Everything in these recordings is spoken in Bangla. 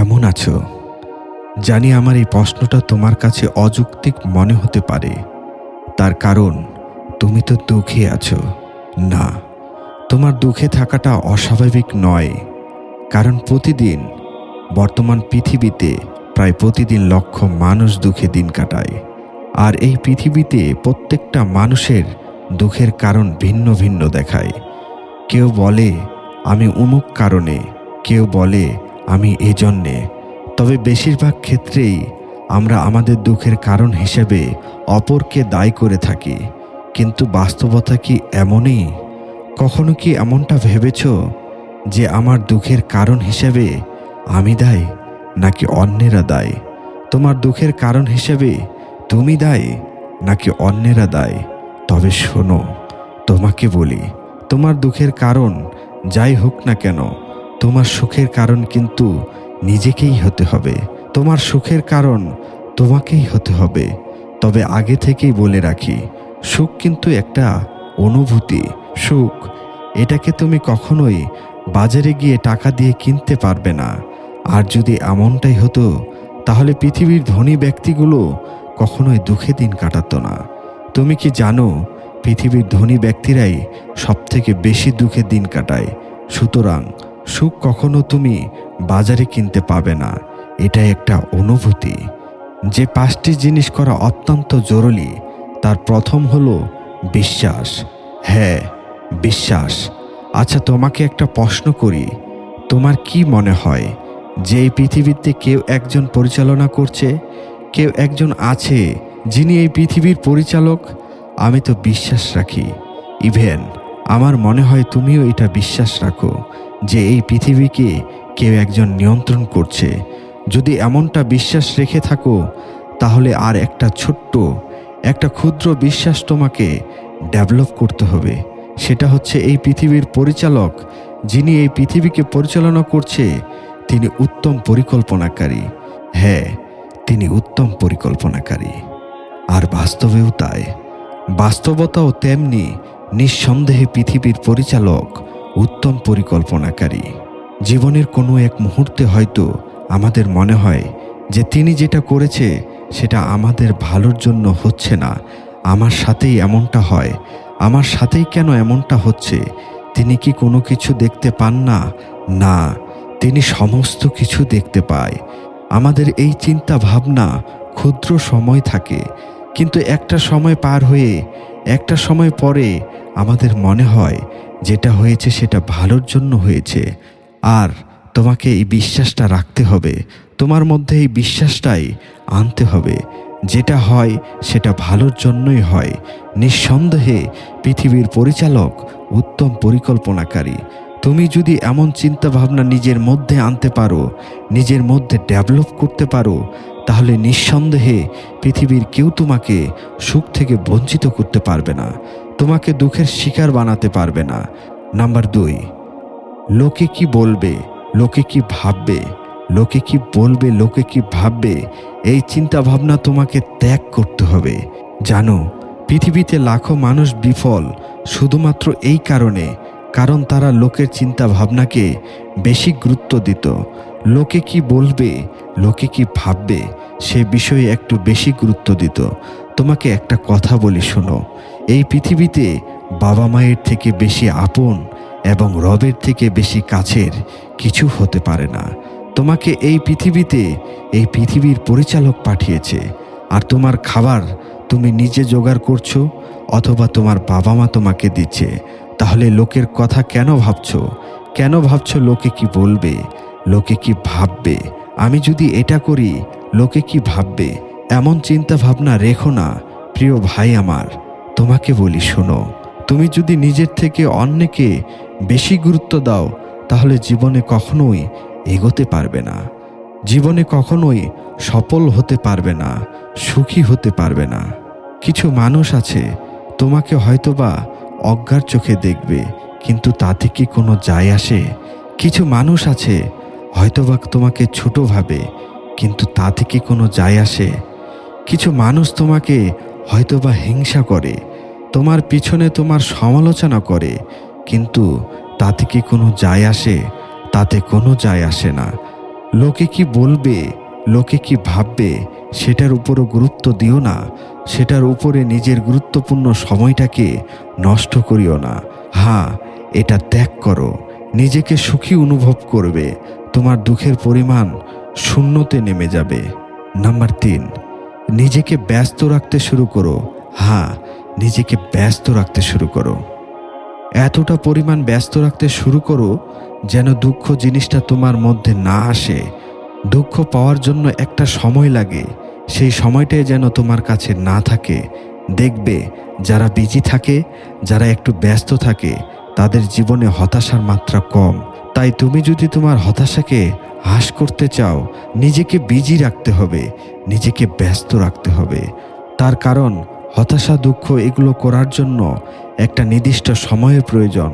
কেমন আছো? জানি আমার এই প্রশ্নটা তোমার কাছে অযৌক্তিক মনে হতে পারে। তার কারণ, তুমি তো দুঃখে আছো। না, তোমার দুঃখে থাকাটা অস্বাভাবিক নয়। কারণ প্রতিদিন, বর্তমান পৃথিবীতে প্রায় প্রতিদিন লক্ষ মানুষ দুঃখে দিন কাটায়। আর এই পৃথিবীতে প্রত্যেকটা মানুষের দুঃখের কারণ ভিন্ন ভিন্ন দেখায়। কেউ বলে, আমি অমুক কারণে। কেউ বলে আমি এজন্যে তবে বেশিরভাগ ক্ষেত্রেই আমরা আমাদের দুঃখের কারণ হিসেবে অপরকে দায়ী করে থাকি। কিন্তু বাস্তবতা কি এমনই? কখনো কি এমনটা ভেবেছ যে আমার দুঃখের কারণ হিসেবে আমি দায়ী নাকি অন্যেরা দায়ী? তোমার দুঃখের কারণ হিসেবে তুমি দায়ী নাকি অন্যেরা দায়ী? তবে শোনো, তোমাকে বলি, তোমার দুঃখের কারণ যাই হোক না কেন তোমার সুখের কারণ কিন্তু নিজেকেই হতে হবে। তোমার সুখের কারণ তোমাকেই হতে হবে। তবে আগে থেকেই বলে রাখি, সুখ কিন্তু একটা অনুভূতি। সুখ, এটাকে তুমি কখনোই বাজারে গিয়ে টাকা দিয়ে কিনতে পারবে না। আর যদি এমনটাই হতো, তাহলে পৃথিবীর ধনী ব্যক্তিগুলো কখনোই দুঃখে দিন কাটাতো না। তুমি কি জানো, পৃথিবীর ধনী ব্যক্তিরাই সবথেকে বেশি দুঃখে দিন কাটায়? সুতরাং সুখ কখনো তুমি বাজারে কিনতে পাবে না। এটা একটা অনুভূতি। যে পাঁচটি জিনিস করা অত্যন্ত জরুরি, তার প্রথম হলো বিশ্বাস। হ্যাঁ বিশ্বাস। আচ্ছা তোমাকে একটা প্রশ্ন করি। তোমার কি মনে হয় যে এই পৃথিবীতে কেউ একজন পরিচালনা করছে? কেউ একজন আছে যিনি এই পৃথিবীর পরিচালক? আমি তো বিশ্বাস রাখি। ইভেন, আমার মনে হয় তুমিও এটা বিশ্বাস রাখো। যে এই পৃথিবীকে কেউ একজন নিয়ন্ত্রণ করছে। যদি এমনটা বিশ্বাস রেখে থাকো, তাহলে আর একটা ছোট্ট, একটা ক্ষুদ্র বিশ্বাস তোমাকে ডেভেলপ করতে হবে। সেটা হচ্ছে এই পৃথিবীর পরিচালক, যিনি এই পৃথিবীকে পরিচালনা করছে, তিনি উত্তম পরিকল্পনাকারী। হ্যাঁ তিনি উত্তম পরিকল্পনাকারী। আর বাস্তবেও তাই। বাস্তবতাও তেমনি নিঃসন্দেহে পৃথিবীর পরিচালক উত্তম পরিকল্পনাকারী। জীবনের কোনো এক মুহূর্তে হয়তো আমাদের মনে হয় যে তিনি যেটা করেছে, সেটা আমাদের ভালোর জন্য হচ্ছে না। আমার সাথেই এমনটা হয়। আমার সাথেই কেন এমনটা হচ্ছে? তিনি কি কোনো কিছু দেখতে পান না? না, তিনি সমস্ত কিছু দেখতে পায়। আমাদের এই চিন্তা ভাবনা ক্ষুদ্র সময় থাকে, কিন্তু একটা সময় পার হয়ে, একটা সময় পরে আমাদের মনে হয় যেটা হয়েছে সেটা ভালোর জন্য হয়েছে। আর তোমাকে এই বিশ্বাসটা রাখতে হবে। তোমার মধ্যে এই বিশ্বাসটাই আনতে হবে। যেটা হয় সেটা ভালোর জন্যই হয়। নিঃসন্দেহে পৃথিবীর পরিচালক উত্তম পরিকল্পনাকারী। তুমি যদি এমন চিন্তা ভাবনা নিজের মধ্যে আনতে পারো, নিজের মধ্যে ডেভেলপ করতে পারো, তাহলে নিঃসন্দেহে পৃথিবীর কেউ তোমাকে সুখ থেকে বঞ্চিত করতে পারবে না। তোমাকে দুঃখের শিকার বানাতে পারবে না। নাম্বার দুই, লোকে কি বলবে, লোকে কি ভাববে, লোকে কি বলবে, লোকে কি ভাববে, এই চিন্তা ভাবনা তোমাকে ত্যাগ করতে হবে। জানো, পৃথিবীতে লাখো মানুষ বিফল শুধুমাত্র এই কারণে, কারণ তারা লোকের চিন্তা ভাবনাকে বেশি গুরুত্ব দিত। লোকে কি বলবে, লোকে কি ভাববে, সে বিষয়ে একটু বেশি গুরুত্ব দিত। তোমাকে একটা কথা বলি শোনো। এই পৃথিবীতে বাবা মায়ের থেকে বেশি আপন এবং রবের থেকে বেশি কাছের কিছু হতে পারে না। তোমাকে এই পৃথিবীতে এই পৃথিবীর পরিচালক পাঠিয়েছে। আর তোমার খাবার তুমি নিজে জোগাড় করছ অথবা তোমার বাবা মা তোমাকে দিচ্ছে। তাহলে লোকের কথা কেন ভাবছ? কেন ভাবছ লোকে কি বলবে? লোকে কি ভাববে? আমি যদি এটা করি, লোকে কি ভাববে? এমন চিন্তা ভাবনা রেখো না, প্রিয় ভাই আমার। তোমাকে বলি, শোনো, তুমি যদি নিজের থেকে অন্যকে বেশি গুরুত্ব দাও, তাহলে জীবনে কখনোই এগোতে পারবে না। জীবনে কখনোই সফল হতে পারবে না, সুখী হতে পারবে না। কিছু মানুষ আছে, তোমাকে হয়তোবা অজ্ঞার চোখে দেখবে, কিন্তু তাতে কি কোনো যায় আসে? কিছু মানুষ আছে, হয়তোবা তোমাকে ছোট ভাবে, কিন্তু তা থেকে কোনো যায় আসে? কিছু মানুষ তোমাকে হয়তোবা হিংসা করে, তোমার পিছনে তোমার সমালোচনা করে, কিন্তু তাতে কি কোনো যায় আসে? তাতে কোনো যায় আসে না। লোকে কি বলবে? লোকে কি ভাববে? সেটার উপরও গুরুত্ব দিও না। সেটার উপরে নিজের গুরুত্বপূর্ণ সময়টাকে নষ্ট করিও না। হ্যাঁ এটা ত্যাগ করো। নিজেকে সুখী অনুভব করবে। তোমার দুঃখের পরিমাণ শূন্যতে নেমে যাবে। নাম্বার তিন। নিজেকে ব্যস্ত রাখতে শুরু করো। হ্যাঁ নিজেকে ব্যস্ত রাখতে শুরু করো। এতটা পরিমাণ ব্যস্ত রাখতে শুরু করো যেন দুঃখ জিনিসটা তোমার মধ্যে না আসে। দুঃখ পাওয়ার জন্য একটা সময় লাগে। সেই সময়টাই যেন তোমার কাছে না থাকে। দেখবে, যারা বিজি থাকে, যারা একটু ব্যস্ত থাকে, তাদের জীবনে হতাশার মাত্রা কম। তাই তুমি যদি তোমার হতাশাকে হ্রাস করতে চাও, নিজেকে বিজি রাখতে হবে, নিজেকে ব্যস্ত রাখতে হবে। তার কারণ, হতাশা, দুঃখ এগুলো করার জন্য একটা নির্দিষ্ট সময়ের প্রয়োজন।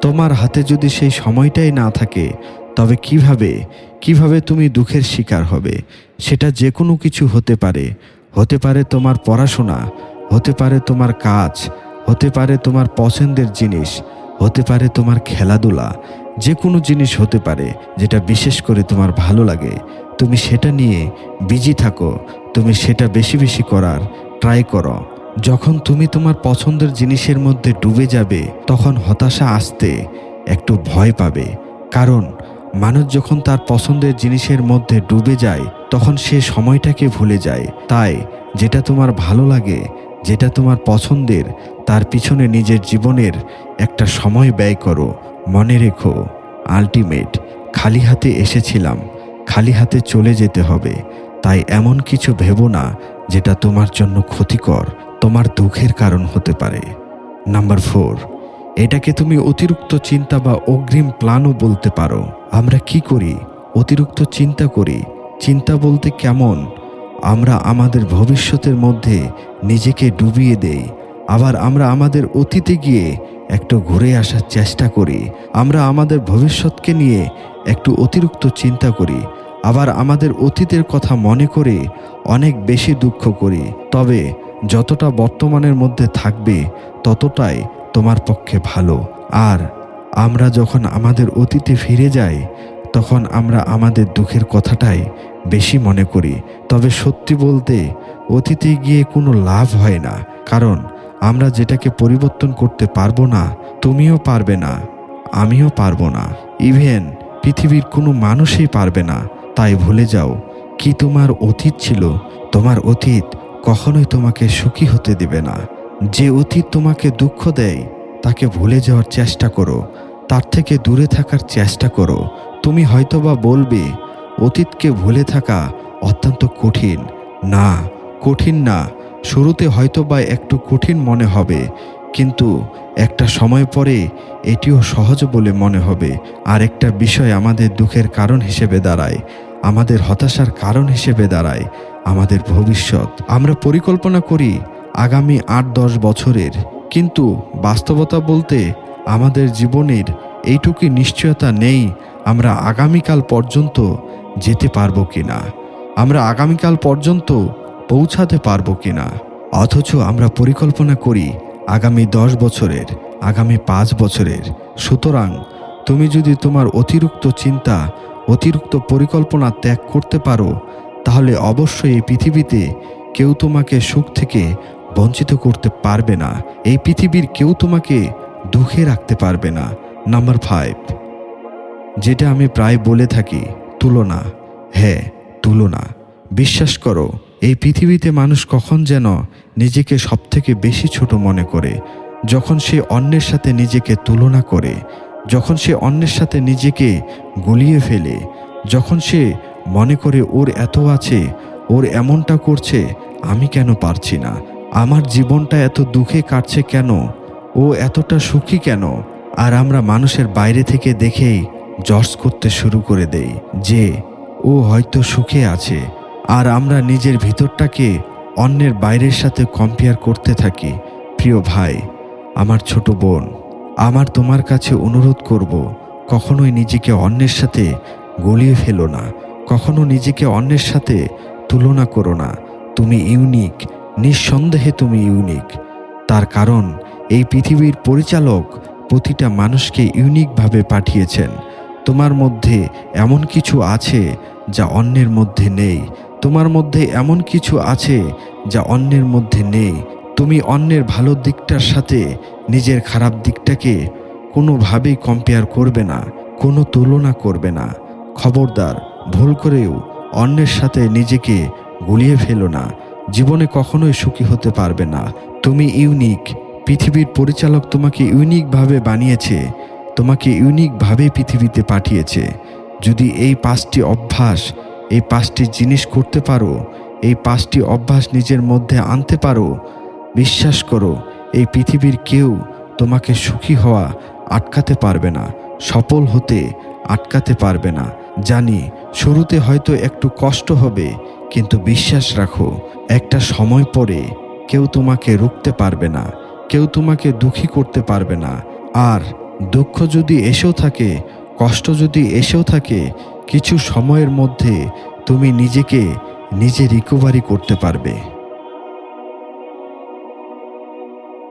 তোমার হাতে যদি সেই সময়টাই না থাকে, তবে কীভাবে কীভাবে তুমি দুঃখের শিকার হবে? সেটা যে কোনো কিছু হতে পারে। হতে পারে তোমার পড়াশোনা, হতে পারে তোমার কাজ, হতে পারে তোমার পছন্দের জিনিস, হতে পারে তোমার খেলাধুলা। যে কোনো জিনিস হতে পারে যেটা বিশেষ করে তোমার ভালো লাগে, তুমি সেটা নিয়ে বিজি থাকো, তুমি সেটা বেশি বেশি করার ট্রাই করো। যখন তুমি তোমার পছন্দের জিনিসের মধ্যে ডুবে যাবে, তখন হতাশা আসতে একটু ভয় পাবে। কারণ মানুষ যখন তার পছন্দের জিনিসের মধ্যে ডুবে যায়, তখন সে সময়টাকে ভুলে যায়। তাই যেটা তোমার ভালো লাগে যেটা তোমার পছন্দের, তার পিছনে নিজের জীবনের একটা সময় ব্যয় করো। মনে রেখো আলটিমেট খালি হাতে এসেছিলাম, খালি হাতে চলে যেতে হবে। তাই এমন কিছু ভেবো না, যেটা তোমার জন্য ক্ষতিকর, তোমার দুঃখের কারণ হতে পারে। নাম্বার ফোর এটাকে তুমি অতিরিক্ত চিন্তা বা অগ্রিম প্ল্যানও বলতে পারো। আমরা কি করি? অতিরিক্ত চিন্তা করি। চিন্তা বলতে কেমন? আমরা আমাদের ভবিষ্যতের মধ্যে নিজেকে ডুবিয়ে দেই। আবার আমরা আমাদের অতীতে গিয়ে একটু ঘুরে আসার চেষ্টা করি। আমরা আমাদের ভবিষ্যৎকে নিয়ে একটু অতিরিক্ত চিন্তা করি। আবার আমাদের অতীতের কথা মনে করে অনেক বেশি দুঃখ করি। তবে যতটা বর্তমানের মধ্যে থাকবে, ততটাই তোমার পক্ষে ভালো। আর আমরা যখন আমাদের অতীতে ফিরে যাই, তখন আমরা আমাদের দুঃখের কথাটাই বেশি মনে করি। তবে সত্যি বলতে, অতীতে গিয়ে কোনো লাভ হয় না। কারণ, আমরা যেটাকে পরিবর্তন করতে পারব না, তুমিও পারবে না, আমিও পারব না। ইভেন পৃথিবীর কোনো মানুষই পারবে না। তাই ভুলে যাও, কি তোমার অতীত ছিল, তোমার অতীত কখনোই তোমাকে সুখী হতে দেবে না। যে অতীত তোমাকে দুঃখ দেয়, তাকে ভুলে যাওয়ার চেষ্টা করো। তার থেকে দূরে থাকার চেষ্টা করো। তুমি হয়তোবা বলবে অতীতকে ভুলে থাকা অত্যন্ত কঠিন। না কঠিন না, শুরুতে হয়তোবা একটু কঠিন মনে হবে, কিন্তু একটা সময় পরে এটিও সহজ বলে মনে হবে। আর একটা বিষয় আমাদের দুঃখের কারণ হিসেবে দাঁড়ায়, আমাদের হতাশার কারণ হিসেবে দাঁড়ায়, আমাদের ভবিষ্যৎ। আমরা পরিকল্পনা করি আগামী আট দশ বছরের, কিন্তু বাস্তবতা বলতে আমাদের জীবনের এইটুকু নিশ্চয়তা নেই, আমরা আগামীকাল পর্যন্ত যেতে পারব কিনা? আমরা আগামীকাল পর্যন্ত পৌঁছাতে পারব কিনা? অথচ আমরা পরিকল্পনা করি আগামী দশ বছরের, আগামী পাঁচ বছরের। সুতরাং তুমি যদি তোমার অতিরিক্ত চিন্তা, অতিরিক্ত পরিকল্পনা ত্যাগ করতে পারো, তাহলে অবশ্যই এই পৃথিবীতে কেউ তোমাকে সুখ থেকে বঞ্চিত করতে পারবে না। এই পৃথিবীর কেউ তোমাকে দুঃখে রাখতে পারবে না। নাম্বার ফাইভ যেটা আমি প্রায় বলে থাকি তুলনা। হ্যাঁ তুলনা। বিশ্বাস করো, এই পৃথিবীতে মানুষ কখন যেন নিজেকে সবথেকে বেশি ছোট মনে করে, যখন সে অন্যের সাথে নিজেকে তুলনা করে, যখন সে অন্যের সাথে নিজেকে গুলিয়ে ফেলে, যখন সে মনে করে ওর এত আছে, ওর এমনটা করছে, আমি কেন পারছি না? আমার জীবনটা এত দুঃখে কাটছে কেন? ও এতটা সুখী কেন? আর আমরা মানুষের বাইরে থেকে দেখেই জর্জ করতে শুরু করে দেই যে, ও হয়তো সুখে আছে, আর আমরা নিজের ভিতরটাকে অন্যের বাইরের সাথে কম্পেয়ার করতে থাকি। প্রিয় ভাই, আমার ছোট বোন, আমার তোমার কাছে অনুরোধ করব, কখনোই নিজেকে অন্যের সাথে গলিয়ে ফেলো না কখনো নিজেকে অন্যের সাথে তুলনা করো না, তুমি ইউনিক নিঃসন্দেহে তুমি ইউনিক তার কারণ, এই পৃথিবীর পরিচালক প্রতিটা মানুষকে ইউনিকভাবে পাঠিয়েছেন। তোমার মধ্যে এমন কিছু আছে যা অন্যের মধ্যে নেই। তোমার মধ্যে এমন কিছু আছে যা অন্যের মধ্যে নেই। তুমি অন্যের ভালো দিকটার সাথে নিজের খারাপ দিকটাকে কোনোভাবেই কম্পেয়ার করবে না, কোনো তুলনা করবে না। খবরদার, ভুল করেও অন্যের সাথে নিজেকে গুলিয়ে ফেলো না। জীবনে কখনোই সুখী হতে পারবে না। তুমি ইউনিক, পৃথিবীর পরিচালক তোমাকে ইউনিকভাবে বানিয়েছে। তোমাকে ইউনিকভাবে পৃথিবীতে পাঠিয়েছে। যদি এই পাঁচটি অভ্যাস, এই পাঁচটি জিনিস করতে পারো, এই পাঁচটি অভ্যাস নিজের মধ্যে আনতে পারো, বিশ্বাস করো, এই পৃথিবীর কেউ তোমাকে সুখী হওয়া আটকাতে পারবে না, সফল হতে আটকাতে পারবে না। জানি, শুরুতে হয়তো একটু কষ্ট হবে, কিন্তু বিশ্বাস রাখো, একটা সময় পরে কেউ তোমাকে রুখতে পারবে না, কেউ তোমাকে দুঃখী করতে পারবে না। আর দুঃখ যদি এসেও থাকে, কষ্ট যদি এসেও থাকে, কিছু সময়ের মধ্যে তুমি নিজেকে নিজে রিকভারি করতে পারবে।